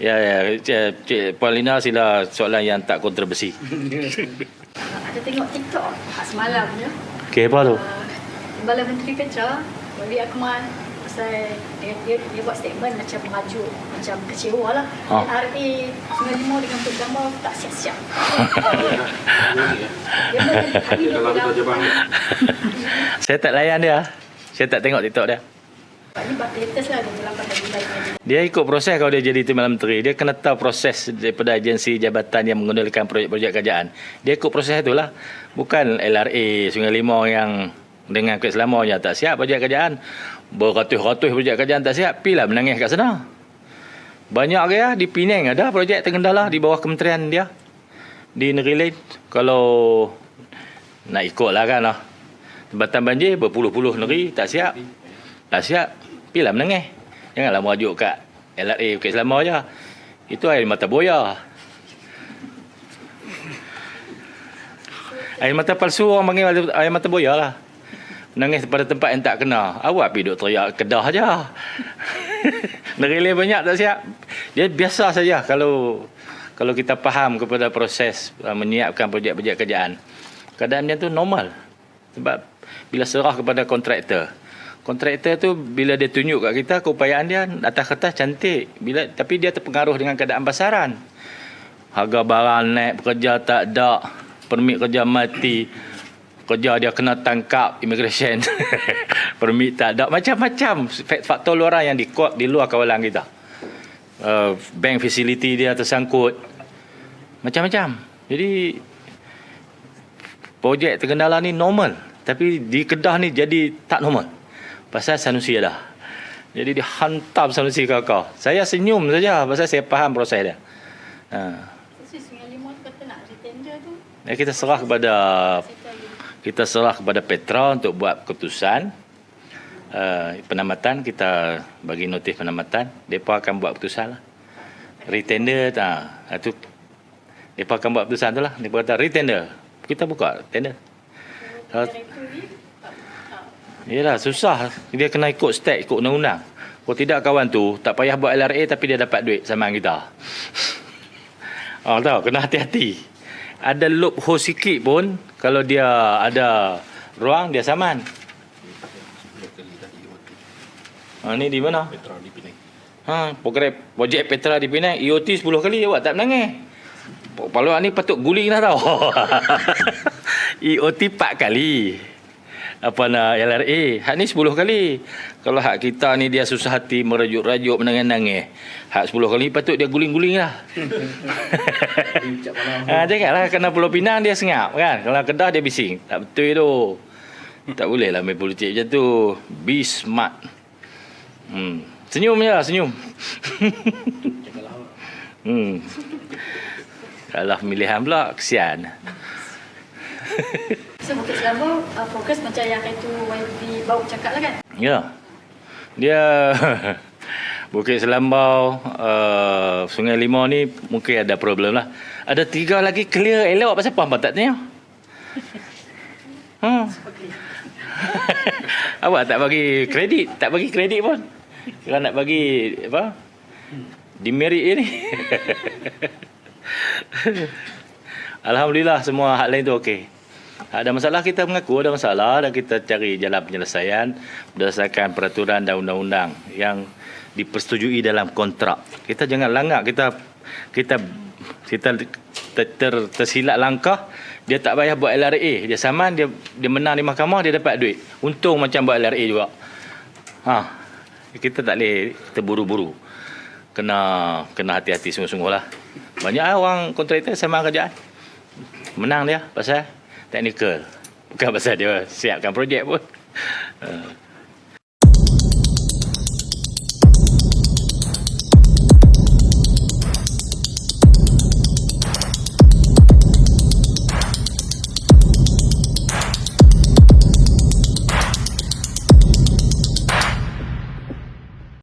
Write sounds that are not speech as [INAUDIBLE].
Ya, ya. Cik, Cik Puan Lina sila soalan yang tak kontroversi. [LAUGHS] Ada tengok TikTok hak semalam je. Okey, apa tu? Uh, Timbalan Menteri Petra, Wali Akmal pasal dia, dia, dia buat statement macam mengajuk, macam kecewa lah. Ah. LRA Sungai Limau dengan Tok Gambar tak siap-siap. [LAUGHS] Saya tak layan dia. Saya tak tengok TikTok dia. Ni. Dia ikut proses kalau dia jadi Timbalan Menteri. Dia kena tahu proses daripada agensi jabatan yang menggunakan projek-projek kerajaan. Dia ikut proses itulah. Bukan LRA Sungai Limau yang dengan Kuit Selama je tak siap projek kerajaan. Beratus-ratus projek kerajaan tak siap. Pilah menangis kat sana. Banyak ke ya. Di Penang ada projek tergendala di bawah kementerian dia. Di negeri lain. Kalau nak ikut lah kan lah. Tempatan banjir berpuluh-puluh negeri tak siap. Tak siap. Pilah menangis. Janganlah merajuk kat LRA Bukit Selama je. Itu air mata boya. Air mata palsu orang panggil air- mata boya lah. Menangis pada tempat yang tak kena. Awak pergi duk teriak kedah je. [LAUGHS] Negeri lain banyak tak siap. Dia biasa saja kalau kalau kita faham kepada proses uh, menyiapkan projek-projek kerajaan. Keadaan macam tu normal. Sebab bila serah kepada kontraktor. Kontraktor tu bila dia tunjuk kat kita keupayaan dia atas kertas cantik. Bila tapi dia terpengaruh dengan keadaan pasaran. Harga barang naik, pekerja tak ada, permit kerja mati. Kerja dia kena tangkap immigration. [LAUGHS] permit tak ada, macam-macam faktor luaran yang di, di luar kawalan kita. Uh, bank facility dia tersangkut. Macam-macam. Jadi projek tergendala ni normal. Tapi di Kedah ni jadi tak normal. Pasal Sanusi ada. Jadi dia hantam Sanusi kakak. Saya senyum saja pasal saya faham proses dia. Ha. Ya, kita serah kepada kita serah kepada Petra untuk buat keputusan uh, penamatan. Kita bagi notis penamatan. Depa akan buat keputusan lah. Retender tak itu depa akan buat keputusan tu lah. Depa kata retender. Kita buka tender. Kalau- Yelah susah Dia kena ikut step Ikut undang-undang Kalau tidak kawan tu Tak payah buat LRA Tapi dia dapat duit Sama kita Oh [LAUGHS] tahu Kena hati-hati Ada loophole sikit pun Kalau dia ada Ruang Dia saman ha, Ni di mana? Petra di Penang. Ha, program projek Petra di Penang EOT 10 kali awak tak menangis. Kalau ni patut guling dah tau. [LAUGHS] EOT 4 kali. Apa nak LRA. Hak ni 10 kali. Kalau hak kita ni dia susah hati merajuk-rajuk menangis-nangis. Hak 10 kali patut dia guling-guling lah. [LAUGHS] ha, janganlah kena Pulau Pinang dia sengap kan. Kalau Kedah dia bising. Tak betul tu. Tak boleh lah main politik macam tu. Be smart. Hmm. Senyum je lah, senyum. [LAUGHS] hmm. Salah pemilihan pula, kesian. So Bukit Selamba uh, fokus macam yang itu YB bau cakap lah kan. Ya. Dia [LAUGHS] Bukit Selambau, uh, Sungai Limau ni mungkin ada problem lah. Ada tiga lagi clear elok pasal apa tak tanya? Hmm. [LAUGHS] [LAUGHS] Awak tak bagi kredit, tak bagi kredit pun. Kalau nak bagi apa? Demerit ni. Alhamdulillah semua hak lain tu okey. Ada masalah kita mengaku ada masalah dan kita cari jalan penyelesaian berdasarkan peraturan dan undang-undang yang dipersetujui dalam kontrak. Kita jangan langgar kita kita kita ter, ter, tersilap langkah dia tak payah buat LRA dia saman dia dia menang di mahkamah dia dapat duit. Untung macam buat LRA juga. Ha kita tak boleh terburu-buru kena kena hati-hati sungguh-sungguh lah banyak orang kontraktor sama kerjaan. Menang dia pasal teknikal bukan pasal dia siapkan projek pun Ha.